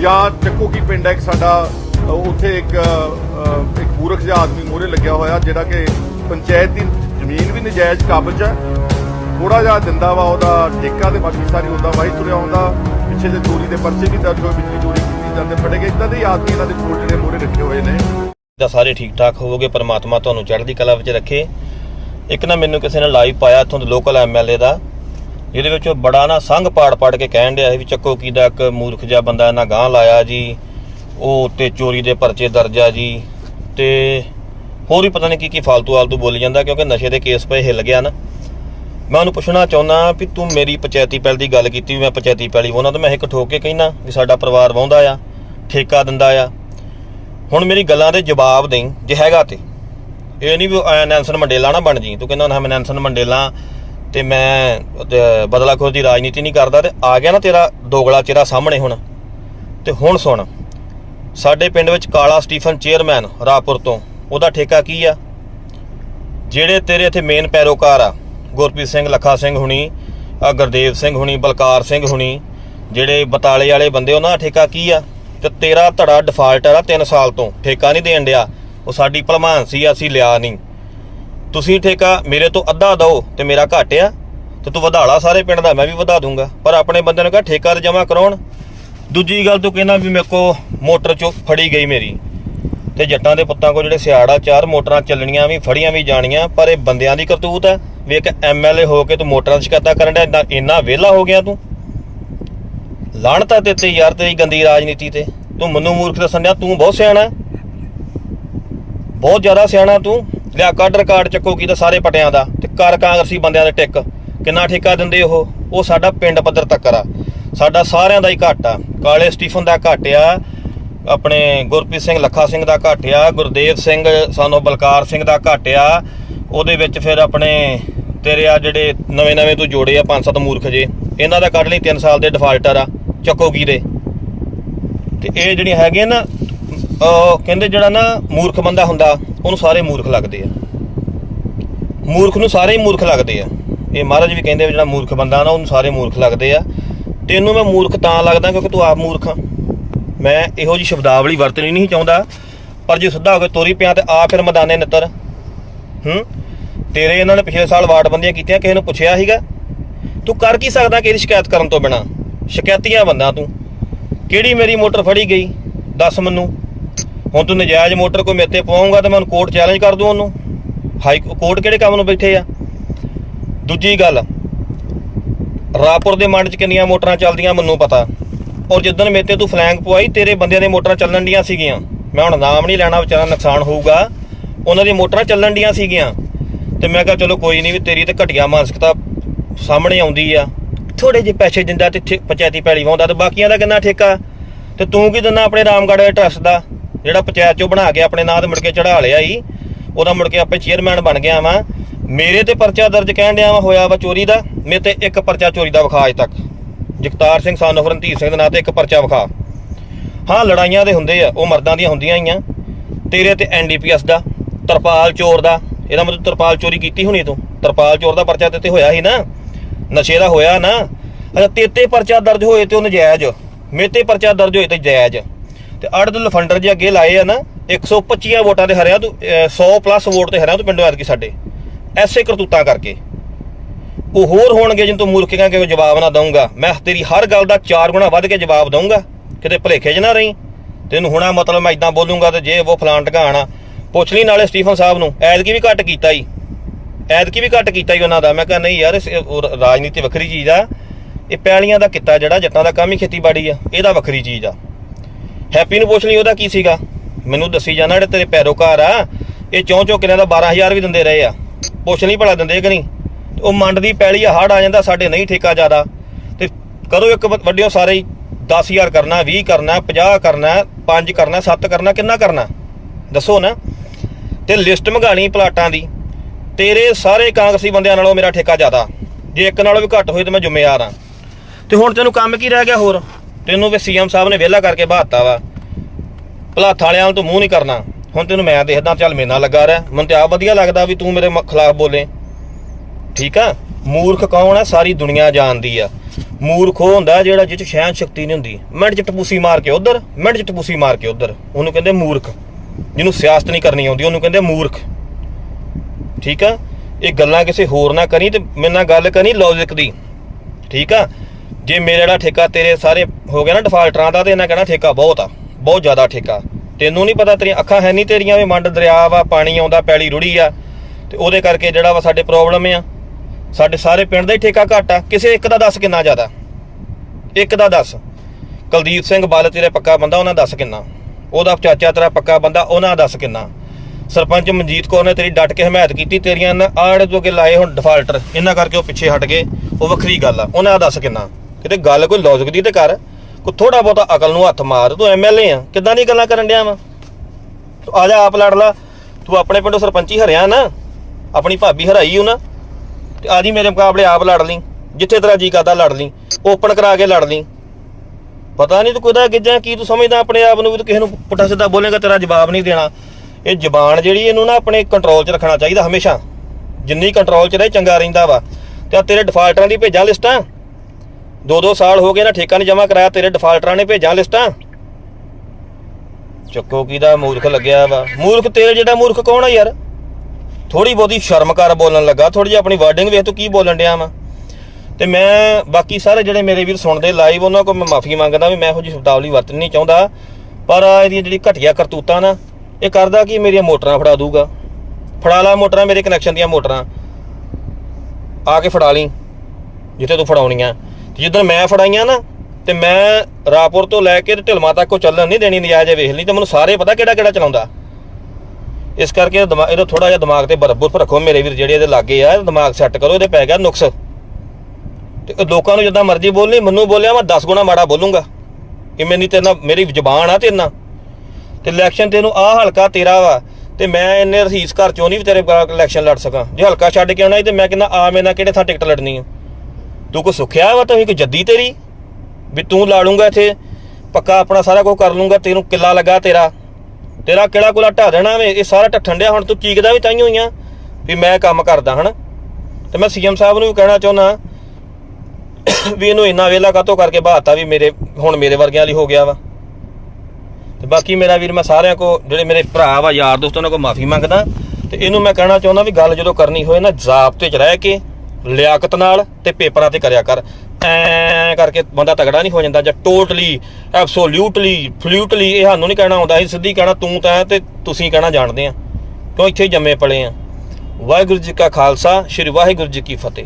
ਜਾਂ ਚੱਕੋ ਕੀ ਪਿੰਡ ਹੈ ਇੱਕ ਸਾਡਾ ਉੱਥੇ ਇੱਕ ਅ, ਇੱਕ ਮੂਰਖ ਜਿਹਾ ਆਦਮੀ ਮੋਰੇ ਲੱਗਿਆ ਹੋਇਆ ਜਿਹੜਾ ਕਿ ਪੰਚਾਇਤ ਦੀ ਜ਼ਮੀਨ ਵੀ ਨਜਾਇਜ਼ ਕਾਬਜ਼ ਹੈ। ਥੋੜਾ ਜਿਹਾ ਦਿੰਦਾ ਵਾ ਉਹਦਾ ਠੇਕਾ ਤੇ ਬਾਕੀ ਸਾਰੀ ਉਹਦਾ ਵਾਹੀ ਤੁਰਿਆ ਆਉਂਦਾ। ਪਿੱਛੇ ਜੇ ਚੋਰੀ ਦੇ ਪਰਚੇ ਵੀ ਦਰਜ ਹੋਏ ਬਿਜਲੀ ਚੋਰੀ ਕੀਤੀ ਜਾਂਦੇ ਫੜੇ ਗਏ। ਇਦਾਂ ਦੇ ਆਦਮੀ ਇਹਨਾਂ ਦੇ ਕੋਲ ਜਿਹੜੇ ਮੋਰੇ ਰੱਖੇ ਹੋਏ ਨੇ। ਦਾ ਸਾਰੇ ਠੀਕ ਠਾਕ ਹੋਵੋਗੇ ਪਰਮਾਤਮਾ ਤੁਹਾਨੂੰ ਚੜ੍ਹਦੀ ਕਲਾ ਵਿੱਚ ਰੱਖੇ। ਇੱਕ ਨਾ ਮੈਨੂੰ ਕਿਸੇ ਨੇ ਲਾਈਵ ਪਾਇਆ ਇੱਥੋਂ ਦੇ ਲੋਕਲ ਐਮਐਲਏ ਦਾ। ਜਿਹਦੇ ਵਿੱਚ ਉਹ ਬੜਾ ਨਾ ਸੰਗ ਪਾੜ ਪਾੜ ਕੇ ਕਹਿਣ ਡਿਆ ਸੀ ਵੀ ਚੱਕੋ ਕੀ ਇੱਕ ਮੂਰਖ ਜਿਹਾ ਬੰਦਾ ਇਹਨਾਂ ਗਾਂ ਲਾਇਆ ਜੀ, ਉਹ ਉੱਤੇ ਚੋਰੀ ਦੇ ਪਰਚੇ ਦਰਜ ਆ ਜੀ। ਤੇ ਹੋਰ ਵੀ ਪਤਾ ਨਹੀਂ ਕੀ ਕੀ ਫालतू ਆਲਤੂ ਬੋਲੀ ਜਾਂਦਾ ਕਿਉਂਕਿ ਨਸ਼ੇ ਦੇ ਕੇਸ ਪਏ ਹਿੱਲ ਗਿਆ ਨਾ। ਮੈਂ ਉਹਨੂੰ ਪੁੱਛਣਾ ਚਾਹੁੰਦਾ ਵੀ ਤੂੰ ਮੇਰੀ ਪੰਚਾਇਤੀ ਪੈਲ ਦੀ ਗੱਲ ਕੀਤੀ ਵੀ ਮੈਂ ਪੰਚਾਇਤੀ ਪੈਲੀ ਉਹਨਾਂ ਤੋਂ ਮੈਂ ਇੱਕ ਠੋਕ ਕੇ ਕਹਿਣਾ ਵੀ ਸਾਡਾ ਪਰਿਵਾਰ ਵਾਹੁੰਦਾ ਆ, ਠੇਕਾ ਦਿੰਦਾ ਆ। ਹੁਣ ਮੇਰੀ ਗੱਲਾਂ ਦੇ ਜਵਾਬ ਦੇਂ ਜੇ ਹੈਗਾ ਤੇ। ਇਹ ਨਹੀਂ ਵੀ ਐ ਨੈਲਸਨ ਮੰਡੇਲਾ ਨਾ ਬਣ ਜੀ ਤੂੰ ਕਹਿੰਦਾ ਨਾ ਮੈਂ ਨੈਲਸਨ ਮੰਡੇਲਾ ਤੇ ਮੈਂ, ਤੇ ਬਦਲਾਖੋਰ ਦੀ ਰਾਜਨੀਤੀ ਨਹੀਂ ਕਰਦਾ ਤੇ ਆ ਗਿਆ ਨਾ ਤੇਰਾ ਦੋਗਲਾ ਚਿਹਰਾ ਸਾਹਮਣੇ ਹੁਣ। ਤੇ ਹੁਣ ਸੁਣ, ਸਾਡੇ ਪਿੰਡ ਵਿੱਚ ਕਾਲਾ ਸਟੀਫਨ ਚੇਅਰਮੈਨ ਰਾਪੁਰ ਤੋਂ, ਉਹਦਾ ਠੇਕਾ ਕੀ ਆ? ਜਿਹੜੇ ਤੇਰੇ ਇੱਥੇ ਮੇਨ ਪੈਰੋਕਾਰ ਆ, ਗੁਰਪ੍ਰੀਤ ਸਿੰਘ, ਲੱਖਾ ਸਿੰਘ ਹੁਣੀ ਆ ਗੁਰਦੇਵ ਸਿੰਘ ਹੁਣੀ, ਬਲਕਾਰ ਸਿੰਘ ਹੁਣੀ, ਜਿਹੜੇ ਬਤਾਲੇ ਵਾਲੇ ਬੰਦੇ, ਉਹਨਾਂ ਦਾ ਠੇਕਾ ਕੀ ਆ? ਤੇ ਤੇਰਾ ਧੜਾ ਡਿਫਾਲਟਰ ਆ 3 ਸਾਲ ਤੋਂ, ਠੇਕਾ ਨਹੀਂ ਦੇਣ ਡਿਆ, ਉਹ ਸਾਡੀ ਭਲਮਾਨ ਸੀ, ਅਸੀਂ ਲਿਆ ਨਹੀਂ। ਤੁਸੀਂ ਠੇਕਾ ਮੇਰੇ ਤੋਂ ਅੱਧਾ ਦਿਓ ਤੇ ਮੇਰਾ ਘੱਟ ਆ, ਤੇ ਤੂੰ ਵਧਾ ਲਾ ਸਾਰੇ ਪਿੰਡ ਦਾ, ਮੈਂ ਵੀ ਵਧਾ ਦੂੰਗਾ। ਪਰ ਆਪਣੇ ਬੰਦੇ ਨੂੰ ਕਹ, ਠੇਕਾ ਤੇ ਜਮਾ ਕਰਾਉਣ। ਦੂਜੀ ਗੱਲ ਤੂੰ ਕਹਿੰਦਾ ਵੀ ਮੇਰੇ ਕੋ ਮੋਟਰ ਚੋਂ ਫੜੀ ਗਈ ਮੇਰੀ। ਤੇ ਜੱਟਾਂ ਦੇ ਪੁੱਤਾਂ ਕੋ ਜਿਹੜੇ ਸਿਆੜਾ ਚਾਰ ਮੋਟਰਾਂ ਚੱਲਣੀਆਂ ਵੀ, ਫੜੀਆਂ ਵੀ ਜਾਣੀਆਂ, ਪਰ ਇਹ ਬੰਦਿਆਂ ਦੀ ਕਰਤੂਤ ਹੈ ਵੀ ਇੱਕ ਐਮਐਲਏ ਹੋ ਕੇ ਤੂੰ ਮੋਟਰਾਂ ਦੀ ਸ਼ਿਕਾਇਤਾਂ ਕਰਨ ਦਾ ਇੰਨਾ ਇੰਨਾ ਵਿਹਲਾ ਹੋ ਗਿਆ ਤੂੰ। ਲਾਣਤਾ ਤੇ ਤੇ ਯਾਰ ਤੇਰੀ ਗੰਦੀ ਰਾਜਨੀਤੀ ਤੇ। ਤੂੰ ਮੈਨੂੰ ਮੂਰਖ ਦੱਸਣ ਡਿਆ, ਤੂੰ ਬਹੁਤ ਸਿਆਣਾ। ਬਹੁਤ ਜ਼ਿਆਦਾ ਸਿਆਣਾ ਤੂੰ। ਲਿਆ ਕੱਢ ਰਿਕਾਰਡ ਚੱਕੋ ਕੀ ਤਾਂ ਸਾਰੇ ਪਟਿਆਂ ਦਾ ਤੇ ਕਰ ਕਾਂਗਰਸੀ ਬੰਦਿਆਂ ਦੇ ਟਿੱਕ। ਕਿੰਨਾ ਠੇਕਾ ਦਿੰਦੇ ਉਹ? ਉਹ ਸਾਡਾ ਪਿੰਡ ਪੱਧਰ ਤੱਕ ਆ। ਸਾਡਾ ਸਾਰਿਆਂ ਦਾ ਹੀ ਘੱਟ ਆ। ਕਾਲੇ ਸਟੀਫਨ ਦਾ ਘੱਟ ਆ। ਆਪਣੇ ਗੁਰਪ੍ਰੀਤ ਸਿੰਘ, ਲੱਖਾ ਸਿੰਘ ਦਾ ਘੱਟ ਆ। ਗੁਰਦੇਵ ਸਿੰਘ, ਸਾਨੂੰ ਬਲਕਾਰ ਸਿੰਘ ਦਾ ਘੱਟ ਆ। ਉਹਦੇ ਵਿੱਚ ਫਿਰ ਆਪਣੇ ਤੇਰੇ ਆ ਜਿਹੜੇ ਨਵੇਂ ਨਵੇਂ ਤੋਂ ਜੋੜੇ ਆ ਪੰਜ ਸੱਤ ਮੂਰਖ ਜੇ। ਇਹਨਾਂ ਦਾ ਕੱਢ ਲਈ 3 ਸਾਲ ਦੇ ਡਿਫਾਲਟਰ ਆ। ਚੱਕੋ ਕੀ ਦੇ। ਤੇ ਇਹ ਜਿਹੜੀਆਂ ਹੈਗੀਆਂ ਨਾ ਕਹਿੰਦੇ ਜਿਹੜਾ ਨਾ ਮੂਰਖ ਬੰਦਾ ਹੁੰਦਾ, ਉਹਨੂੰ ਸਾਰੇ ਮੂਰਖ ਲੱਗਦੇ ਆ। ਮੂਰਖ ਨੂੰ ਸਾਰੇ ਹੀ ਮੂਰਖ ਲੱਗਦੇ ਆ। ਇਹ ਮਹਾਰਾਜ ਵੀ ਕਹਿੰਦੇ ਜਿਹੜਾ ਮੂਰਖ ਬੰਦਾ ਨਾ, ਉਹਨੂੰ ਸਾਰੇ ਮੂਰਖ ਲੱਗਦੇ ਆ। ਤੈਨੂੰ ਮੈਂ ਮੂਰਖ ਤਾਂ ਲੱਗਦਾ ਕਿਉਂਕਿ ਤੂੰ ਆਪ ਮੂਰਖ ਆ। ਮੈਂ ਇਹੋ ਜੀ ਸ਼ਬਦਾਵਲੀ ਵਰਤਣੀ ਨਹੀਂ ਚਾਹੁੰਦਾ, ਪਰ ਜੇ ਸਿੱਧਾ ਹੋ ਕੇ ਤੋਰੀ ਪਿਆ ਤੇ ਆ ਫਿਰ ਮੈਦਾਨੇ ਨਿੱਤਰ। ਹੂੰ? ਤੇਰੇ ਇਹਨਾਂ ਨੇ ਪਿਛਲੇ ਸਾਲ ਵਾਰਡਬੰਦੀਆਂ ਕੀਤੀਆਂ, ਕਿਸੇ ਨੂੰ ਪੁੱਛਿਆ ਸੀਗਾ? ਤੂੰ ਕਰ ਕੀ ਸਕਦਾ ਕਿ ਇਹਦੀ ਸ਼ਿਕਾਇਤ ਕਰਨ ਤੋਂ ਬਿਨਾ? ਸ਼ਿਕਾਇਤੀਆਂ ਬੰਦਾ ਤੂੰ। ਕਿਹੜੀ ਮੇਰੀ ਮੋਟਰ ਫੜੀ ਗਈ? ਦੱਸ ਮੈਨੂੰ। ਹੁਣ ਤੂੰ ਨਜਾਇਜ਼ ਮੋਟਰ ਕੋਈ ਮੇਤੇ ਪਾਉਂਗਾ ਤਾਂ ਮੈਂ ਉਹਨੂੰ ਕੋਰਟ ਚੈਲੰਜ ਕਰ ਦੂੰ ਉਹਨੂੰ। ਹਾਈ ਕੋਰਟ ਕਿਹੜੇ ਕੰਮ ਨੂੰ ਬੈਠੇ ਆ? ਦੂਜੀ ਗੱਲ, ਰਾਪੁਰ ਦੇ ਮੰਡ 'ਚ ਕਿੰਨੀਆਂ ਮੋਟਰਾਂ ਚੱਲਦੀਆਂ ਮੈਨੂੰ ਪਤਾ। ਔਰ ਜਿੱਦਣ ਮੇਤੇ ਤੂੰ ਫਲੈਂਗ ਪਵਾਈ, ਤੇਰੇ ਬੰਦਿਆਂ ਦੀਆਂ ਮੋਟਰਾਂ ਚੱਲਣ ਡੀਆਂ ਸੀਗੀਆਂ। ਮੈਂ ਹੁਣ ਨਾਮ ਨਹੀਂ ਲੈਣਾ, ਵਿਚਾਰਾ ਨੁਕਸਾਨ ਹੋਊਗਾ। ਉਹਨਾਂ ਦੀਆਂ ਮੋਟਰਾਂ ਚੱਲਣ ਡੀਆਂ ਸੀਗੀਆਂ। ਤੇ ਮੈਂ ਕਿਹਾ, ਚਲੋ ਕੋਈ ਨਹੀਂ ਵੀ ਤੇਰੀ ਤੇ ਘਟੀਆ ਮਾਨਸਿਕਤਾ ਸਾਹਮਣੇ ਆਉਂਦੀ ਆ। ਥੋੜੇ ਜਿਹੇ ਪੈਸੇ ਦਿੰਦਾ ਤੇ ਪੰਚਾਇਤੀ ਪੈਲੀ ਵਾਉਂਦਾ ਤੇ ਬਾਕੀਆਂ ਦਾ ਕਿੰਨਾ ਠੇਕਾ? ਤੇ ਤੂੰ ਕੀ ਦਿੰਦਾ ਆਪਣੇ ਰਾਮਗੜ੍ਹ ਦੇ ਟਰਸਟ ਦਾ? ਜਿਹੜਾ ਪੰਚਾਇਤ ਚੋਂ ਬਣਾ ਕੇ ਆਪਣੇ ਨਾਂ ਤੇ ਮੁੜ ਕੇ ਚੜਾ ਲਿਆ ਈ ਉਹਦਾ ਮੁੜ ਕੇ ਆਪੇ ਚੇਅਰਮੈਨ ਬਣ ਗਿਆ ਵਾਂ ਮੇਰੇ ਤੇ ਪਰਚਾ ਦਰਜ ਕਹਿਣ ਡਿਆ ਵਾ, ਹੋਇਆ ਵਾ ਚੋਰੀ ਦਾ, ਮੇਰੇ ਤੇ ਇੱਕ ਪਰਚਾ ਚੋਰੀ ਦਾ ਵਿਖਾ ਅਜ ਤੱਕ। ਜਗਤਾਰ ਸਿੰਘ, ਸਾਨੋ ਰਣਧੀਰ ਸਿੰਘ ਦੇ ਨਾਂ ਤੇ ਇੱਕ ਪਰਚਾ ਵਿਖਾ। ਹਾਂ, ਲੜਾਈਆਂ ਦੇ ਹੁੰਦੇ ਆ, ਉਹ ਮਰਦਾਂ ਦੀਆਂ ਹੁੰਦੀਆਂ ਹੀ ਆ ਤੇਰੇ ਤੇ ਐਨਡੀਪੀਐਸ ਦਾ, ਤਰਪਾਲ ਚੋਰ ਦਾ, ਇਹਦਾ ਮਤਲਬ ਤਰਪਾਲ ਚੋਰੀ ਕੀਤੀ ਹੋਣੀ ਤੂੰ? ਤਰਪਾਲ ਚੋਰ ਦਾ ਪਰਚਾ ਤੇ ਤੇ ਹੋਇਆ ਸੀ ਨਾ? ਨਸ਼ੇ ਦਾ ਹੋਇਆ ਨਾ? ਅੱਛਾ ਤੇਤੇ ਪਰਚਾ ਦਰਜ ਹੋਏ ਤੇ ਉਹ ਨਜਾਇਜ਼। ਮੇਤੇ ਪਰਚਾ ਦਰਜ ਹੋਏ ਤੇ ਜਾਇਜ਼। ਤੇ ਅੜਦ ਲਫੰਡਰ ਜੇ ਅੱਗੇ ਲਾਏ ਆ ਨਾ 125 ਵੋਟਾਂ ਤੇ ਹਰਿਆ ਤੂੰ, ਅਹ 100 ਪਲੱਸ ਵੋਟ ਤੇ ਹਰਿਆ ਤੂੰ ਪਿੰਡੋਂ ਐਤਕੀ ਸਾਡੇ। ਐਸੇ ਕਰਤੂਤਾਂ ਕਰਕੇ। ਉਹ ਹੋਰ ਹੋਣਗੇ ਜਿੰਨ ਤੂੰ ਮੂਰਖੀਆਂ ਕੇ ਜਵਾਬ ਨਾ ਦਊਂਗਾ? ਮੈਂ ਤੇਰੀ ਹਰ ਗੱਲ ਦਾ ਚਾਰ ਗੁਣਾ ਵੱਧ ਕੇ ਜਵਾਬ ਦਊਂਗਾ। ਕਿਤੇ ਭਲੇਖੇ 'ਚ ਨਾ ਰਹੀ। ਤੈਨੂੰ ਹੁਣਾ ਮਤਲਬ ਮੈਂ ਇਦਾਂ ਬੋਲੂੰਗਾ ਤੇ ਜੇ ਉਹ ਫਲਾਣ ਟਿਕਾਣਾ ਪੁੱਛ ਲਈ ਨਾਲੇ ਸਟੀਫਨ ਸਾਹਿਬ ਨੂੰ, ਐਤਕੀ ਵੀ ਘੱਟ ਕੀਤਾ ਹੀ ਐਤਕੀ ਵੀ ਘੱਟ ਕੀਤਾ ਹੀ ਉਹਨਾਂ ਦਾ। ਮੈਂ ਕਿਹਾ ਨਹੀਂ ਯਾਰ ਰਾਜਨੀਤੀ ਵੱਖਰੀ ਚੀਜ਼ ਆ। ਇਹ ਪੈਲੀਆਂ ਦਾ ਕਿੱਤਾ ਜਿਹੜਾ, ਜੱਟਾਂ ਦਾ ਕੰਮ ਹੀ ਖੇਤੀਬਾੜੀ ਆ। ਇਹਦਾ ਵੱਖਰੀ ਚੀਜ਼ ਆ। ਹੈਪੀ ਨੂੰ ਪੁੱਛ ਲਈ ਉਹਦਾ ਕੀ ਸੀਗਾ। ਮੈਨੂੰ ਦੱਸੀ ਜਾਣਾ ਜਿਹੜੇ ਤੇਰੇ ਪੈਰੋਕਾਰ ਆ, ਇਹ ਚੌਂ ਚੌਂ ਕਿਰਿਆਂ ਦਾ 12000 ਵੀ ਦਿੰਦੇ ਰਹੇ ਆ। ਪੁੱਛ ਨਹੀਂ ਭਲਾ ਦਿੰਦੇ ਕਿ ਨਹੀਂ। ਉਹ ਮੰਡ ਦੀ ਪੈਲੀ ਆ ਹੜ ਆ ਜਾਂਦਾ, ਸਾਡੇ ਨਹੀਂ ਠੇਕਾ ਜ਼ਿਆਦਾ। ਤੇ ਕਦੋਂ ਇੱਕ ਵ- ਵੱਡਿਓ ਸਾਰੇ ਹੀ 10000 ਕਰਨਾ 20 ਕਰਨਾ 50 ਕਰਨਾ 5 ਕਰਨਾ 7 ਕਰਨਾ, ਕਿੰਨਾ ਕਰਨਾ? ਦੱਸੋ ਨਾ। ਤੇ ਲਿਸਟ ਮੰਗਾਣੀ ਪਲਾਟਾਂ ਦੀ। ਤੇਰੇ ਸਾਰੇ ਕਾਂਗਰਸੀ ਬੰਦਿਆਂ ਨਾਲੋਂ ਮੇਰਾ ਠੇਕਾ ਜ਼ਿਆਦਾ। ਜੇ ਇੱਕ ਨਾਲੋਂ ਵੀ ਘੱਟ ਹੋਏ ਤੇ ਮੈਂ ਜ਼ਿੰਮੇਵਾਰ ਆ। ਤੇ ਹੁਣ ਤੈਨੂੰ ਕੰਮ ਕੀ ਰਹਿ ਗਿਆ ਹੋਰ? ਤੈਨੂੰ ਵੀ ਸੀਐਮ ਸਾਹਿਬ ਨੇ ਵਿਹਲਾ ਕਰਕੇ ਬਾਤਾ ਵਾ। ਭਲਾਥ ਵਾਲਿਆਂ ਨੂੰ ਤੂੰ ਮੂੰਹ ਨਹੀਂ ਕਰਨਾ। ਹੁਣ ਤੈਨੂੰ ਮੈਂ ਦੇਖਦਾ ਚੱਲ ਮੇਰੇ ਨਾਲ ਲੱਗਾ ਰਿਹਾ। ਮੈਨੂੰ ਤੇ ਆਪ ਵਧੀਆ ਲੱਗਦਾ ਵੀ ਤੂੰ ਮੇਰੇ ਖਿਲਾਫ ਬੋਲੇ। ਠੀਕ ਆ? ਮੂਰਖ ਕੌਣ ਆ? ਸਾਰੀ ਦੁਨੀਆ ਜਾਣਦੀ ਆ। ਮੂਰਖ ਉਹ ਹੁੰਦਾ ਜਿਹੜਾ ਜਿਹ ਚ ਸ਼ਹਿਨ ਸ਼ਕਤੀ ਨਹੀਂ ਹੁੰਦੀ। ਮਿੰਟ ਚ ਟਪੂਸੀ ਮਾਰ ਕੇ ਉਧਰ, ਮਿੰਟ ਚ ਟਪੂਸੀ ਮਾਰ ਕੇ ਉਧਰ। ਉਹਨੂੰ ਕਹਿੰਦੇ ਮੂਰਖ। ਜਿਹਨੂੰ ਸਿਆਸਤ ਨਹੀਂ ਕਰਨੀ ਆਉਂਦੀ, ਉਹਨੂੰ ਕਹਿੰਦੇ ਮੂਰਖ। ਠੀਕ ਆ? ਇਹ ਗੱਲਾਂ ਕਿਸੇ ਹੋਰ ਨਾ ਕਰੀ ਤੇ ਮੇਰੇ ਨਾਲ ਗੱਲ ਕਰੀ ਲੌਜੀਕ ਦੀ। ਠੀਕ ਆ? ਜੇ ਮੇਰੇ ਜਿਹੜਾ ਠੇਕਾ ਤੇਰੇ ਸਾਰੇ ਹੋ ਗਿਆ ਨਾ ਡਿਫਾਲਟਰਾਂ ਦਾ, ਤੇ ਇਹਨਾਂ ਕਹਿਣਾ ਠੇਕਾ ਬਹੁਤ ਆ, ਬਹੁਤ ਜ਼ਿਆਦਾ ਠੇਕਾ। ਤੈਨੂੰ ਨਹੀਂ ਪਤਾ, ਤੇਰੀਆਂ ਅੱਖਾਂ ਹੈ ਨਹੀਂ ਤੇਰੀਆਂ ਵੀ, ਮੰਡ ਦਰਿਆ ਵਾ, ਪਾਣੀ ਆਉਂਦਾ, ਪੈਲੀ ਰੁੜੀ ਆ, ਤੇ ਉਹਦੇ ਕਰਕੇ ਜਿਹੜਾ ਵਾ ਸਾਡੇ ਪ੍ਰੋਬਲਮ ਆ। ਸਾਡੇ ਸਾਰੇ ਪਿੰਡ ਦਾ ਹੀ ਠੇਕਾ ਘੱਟ ਆ। ਕਿਸੇ ਇੱਕ ਦਾ ਦੱਸ ਕਿੰਨਾ ਜ਼ਿਆਦਾ? ਇੱਕ ਦਾ ਦੱਸ। ਕੁਲਦੀਪ ਸਿੰਘ ਬਾਲ ਤੇਰੇ ਪੱਕਾ ਬੰਦਾ, ਉਹਨਾਂ ਦੱਸ ਕਿੰਨਾ। ਉਹਦਾ ਚਾਚਾ ਤੇਰਾ ਪੱਕਾ ਬੰਦਾ, ਉਹਨਾਂ ਦੱਸ ਕਿੰਨਾ। ਸਰਪੰਚ ਮਨਜੀਤ ਕੌਰ ਨੇ ਤੇਰੀ ਡਟ ਕੇ ਹਮਾਇਤ ਕੀਤੀ, ਤੇਰੀਆਂ ਨਾ ਆੜੇ ਤੋਂ ਕੇ ਲਾਏ ਹੁਣ ਡਿਫਾਲਟਰ ਇਹਨਾਂ ਕਰਕੇ ਉਹ ਪਿੱਛੇ ਹਟ ਗਏ, ਉਹ ਵੱਖਰੀ ਗੱਲ ਆ। ਉਹਨਾਂ ਦਾ ਦੱਸ ਕਿੰਨਾ? ਕਿਤੇ ਗੱਲ ਕੋਈ ਲੌਜਿਕ ਦੀ ਤੇ ਕਰ, ਕੋਈ ਥੋੜਾ ਬਹੁਤਾ ਅਕਲ ਨੂੰ ਹੱਥ ਮਾਰ, ਤੂੰ ਐਮਐਲਏ ਆ, ਕਿੱਦਾਂ ਦੀ ਗੱਲਾਂ ਕਰਨ ਡਿਆ ਵਾ? ਤੂੰ ਆ ਜਾ ਆਪ ਲੜ ਲਾ, ਤੂੰ ਆਪਣੇ ਪਿੰਡੋਂ ਸਰਪੰਚੀ ਹਰਿਆ ਨਾ, ਆਪਣੀ ਭਾਬੀ ਹਰਾਈ ਉਹ ਨਾ, ਤੇ ਆਜੀ ਮੇਰੇ ਮੁਕਾਬਲੇ ਆਪ ਲੜ ਲਈ, ਜਿੱਥੇ ਤੇਰਾ ਜੀ ਕਰਦਾ ਲੜ ਲਈ ਓਪਨ ਕਰਾ ਕੇ ਲੜ ਲਈ। ਪਤਾ ਨਹੀਂ ਤੂੰ ਕੋਦਾ ਗਿੱਜਾ, ਕੀ ਤੂੰ ਸਮਝਦਾ ਆਪਣੇ ਆਪ ਨੂੰ ਵੀ ਤੂੰ ਕਿਸੇ ਨੂੰ ਪੁੱਠਾ ਸਿੱਧਾ ਬੋਲੇਗਾ, ਤੇਰਾ ਜਵਾਬ ਨਹੀਂ ਦੇਣਾ। ਇਹ ਜ਼ਬਾਨ ਜਿਹੜੀ ਇਹਨੂੰ ਨਾ ਆਪਣੇ ਕੰਟਰੋਲ 'ਚ ਰੱਖਣਾ ਚਾਹੀਦਾ ਹਮੇਸ਼ਾ। ਜਿੰਨੀ ਕੰਟਰੋਲ 'ਚ ਰਹੇ, ਚੰਗਾ ਰਹਿੰਦਾ ਵਾ। ਤੇ ਆ ਤੇਰੇ ਡਿਫਾਲਟਰਾਂ ਦੀ ਭੇਜਾਂ ਲਿਸਟਾਂ। ਦੋ ਦੋ ਸਾਲ ਹੋ ਗਏ ਨਾ ਠੇਕਾ ਨਹੀਂ ਜਮਾ ਕਰਾਇਆ, ਤੇਰੇ ਡਿਫਾਲਟਰਾਂ ਨੇ ਭੇਜਾਂ ਲਿਸਟਾਂ। ਚੱਕੋ ਕਿਹਦਾ ਮੂਰਖ ਲੱਗਿਆ ਵਾ। ਮੂਰਖ ਤੇਰੇ ਜਿਹੜਾ ਮੂਰਖ ਕੌਣ ਆ ਯਾਰ? ਥੋੜੀ ਬਹੁਤੀ ਸ਼ਰਮ ਕਰ ਬੋਲਣ ਲੱਗਾ ਥੋੜੀ ਜਿਹੀ ਆਪਣੀ ਵਰਡਿੰਗ ਵੇਖ ਤੂੰ ਕੀ ਬੋਲਣ ਡਿਆ ਵਾ। ਤੇ ਮੈਂ ਬਾਕੀ ਸਾਰੇ ਜਿਹੜੇ ਮੇਰੇ ਵੀਰ ਸੁਣਦੇ ਲਾਈਵ ਉਹਨਾਂ ਕੋਲ ਮੈਂ ਮਾਫੀ ਮੰਗਦਾ ਵੀ ਮੈਂ ਇਹੋ ਜਿਹੀ ਸ਼ਬਦਾਵਲੀ ਵਰਤਣੀ ਨਹੀਂ ਚਾਹੁੰਦਾ। ਪਰ ਇਹਦੀਆਂ ਜਿਹੜੀ ਘਟੀਆ ਕਰਤੂਤਾਂ ਨਾ ਇਹ ਕਰਦਾ ਕਿ ਮੇਰੀਆਂ ਮੋਟਰਾਂ ਫੜਾ ਦੂਗਾ ਫੜਾ ਲਾ ਮੋਟਰਾਂ, ਮੇਰੇ ਕਨੈਕਸ਼ਨ ਦੀਆਂ ਮੋਟਰਾਂ। ਆ ਕੇ ਫੜਾ ਲਈ, ਜਿੱਥੇ ਤੂੰ ਫੜਾਉਣੀਆਂ। ਤੇ ਜਦੋਂ ਮੈਂ ਫੜਾਈਆਂ ਨਾ, ਤੇ ਮੈਂ ਰਾਪੁਰ ਤੋਂ ਲੈ ਕੇ ਤੇ ਢਿਲਮਾ ਤੱਕ ਕੋ ਚੱਲਣ ਨਹੀਂ ਦੇਣੀ, ਨਜਾਇਜ਼ ਵੇਖ ਲਈ, ਤੇ ਮੈਨੂੰ ਸਾਰੇ ਪਤਾ ਕਿਹੜਾ ਕਿਹੜਾ ਚਲਾਉਂਦਾ। ਇਸ ਕਰਕੇ ਇਹਦਾ ਇਹਦਾ ਥੋੜਾ ਜਿਹਾ ਦਿਮਾਗ ਤੇ ਬਰਬਰ ਰੱਖੋ, ਮੇਰੇ ਵੀਰ ਜਿਹੜੇ ਇਹਦੇ ਲਾਗੇ ਆ ਦਿਮਾਗ ਸੈੱਟ ਕਰੋ, ਇਹਦੇ ਪੈ ਗਿਆ ਨੁਕਸ। ਤੇ ਲੋਕਾਂ ਨੂੰ ਜਿੱਦਾਂ ਮਰਜ਼ੀ ਬੋਲਣੀ, ਮੈਨੂੰ ਬੋਲਿਆ ਮੈਂ 10 ਗੁਣਾ ਮਾੜਾ ਬੋਲੂੰਗਾ। ਕਿ ਮੇਰੀ ਤੇ ਨਾ ਮੇਰੀ ਜ਼ਬਾਨ ਆ ਤੇ ਨਾ ਤੇ ਇਲੈਕਸ਼ਨ ਤੈਨੂੰ ਆਹ ਹਲਕਾ ਤੇਰਾ ਵਾ ਤੇ ਮੈਂ ਇੰਨੇ ਰਹੀਸ ਘਰ ਚੋਂ ਨਹੀਂ ਵੀ ਤੇਰੇ ਇਲੈਕਸ਼ਨ ਲੜ ਸਕਾਂ। ਜੇ ਹਲਕਾ ਛੱਡ ਕੇ ਆਉਣਾ ਸੀ ਤੇ ਮੈਂ ਕਹਿੰਦਾ, ਆ ਮੇਰੇ ਨਾਲ ਕਿਹੜੇ ਥਾਂ ਟਿਕਟ ਲੜਨੀ ਆ। ਤੂੰ ਕੋ ਸੁਖਿਆ ਵਾ ਤੂੰ ਕੋਈ ਜੱਦੀ ਤੇਰੀ? ਵੀ ਤੂੰ ਲਾ ਲੂੰਗਾ ਇੱਥੇ, ਪੱਕਾ ਆਪਣਾ ਸਾਰਾ ਕੁਝ ਕਰ ਲੂੰਗਾ ਤੈਨੂੰ ਕਿੱਲਾ ਲੱਗਾ ਤੇਰਾ। ਤੇਰਾ ਕਿਹੜਾ ਕੋਲਾ ਢਾ ਦੇਣਾ ਵੇ, ਇਹ ਸਾਰਾ ਢੱਠਣ ਡਿਆ, ਹੁਣ ਤੂੰ ਚੀਕਦਾ ਵੀ ਤਾਈਓ ਹੋਈਆਂ ਵੀ ਮੈਂ ਕੰਮ ਕਰਦਾ, ਹਨਾ? ਤੇ ਮੈਂ ਸੀਐਮ ਸਾਹਿਬ ਨੂੰ ਵੀ ਕਹਿਣਾ ਚਾਹੁੰਦਾ ਵੀ ਇਹਨੂੰ ਇੰਨਾ ਵੇਲਾ ਕਾਤੋਂ ਕਰਕੇ ਬਾਤਾ ਵੀ ਮੇਰੇ, ਹੁਣ ਮੇਰੇ ਵਰਗਿਆਂ ਲਈ ਹੋ ਗਿਆ ਵਾ। ਤੇ ਬਾਕੀ ਮੇਰਾ ਵੀਰ, ਮੈਂ ਸਾਰਿਆਂ ਕੋ, ਜਿਹੜੇ ਮੇਰੇ ਭਰਾ ਵਾ, ਯਾਰ ਦੋਸਤ, ਉਹਨਾਂ ਕੋ ਮਾਫੀ ਮੰਗਦਾ। ਤੇ ਇਹਨੂੰ ਮੈਂ ਕਹਿਣਾ ਚਾਹੁੰਦਾ ਵੀ ਗੱਲ ਜਦੋਂ ਕਰਨੀ ਹੋਏ ਨਾ, ਜ਼ਾਬਤੇ 'ਚ ਰਹਿ ਕੇ, ਲਿਆਕਤ ਨਾਲ ਤੇ ਪੇਪਰਾਂ ਤੇ ਕਰਿਆ ਕਰ। ਐ ਕਰਕੇ ਬੰਦਾ ਤਗੜਾ ਨਹੀਂ ਹੋ ਜਾਂਦਾ ਜਾਂ ਟੋਟਲੀ, ਐਬਸੋਲੂਟਲੀ, ਫਲੂਟਲੀ ਇਹ ਸਾਨੂੰ ਨਹੀਂ ਕਹਿਣਾ ਆਉਂਦਾ। ਅਸੀਂ ਸਿੱਧੀ ਕਹਿਣਾ, ਤੂੰ ਤਾਂ ਤੇ ਤੁਸੀਂ ਕਹਿਣਾ ਜਾਣਦੇ ਆ। ਕਿਉਂ ਇੱਥੇ ਜੰਮੇ ਪਲੇ ਆ। ਵਾਹਿਗੁਰੂ ਜੀ ਕਾ ਖਾਲਸਾ, ਸ੍ਰੀ ਵਾਹਿਗੁਰੂ ਜੀ ਕੀ ਫਤਿਹ।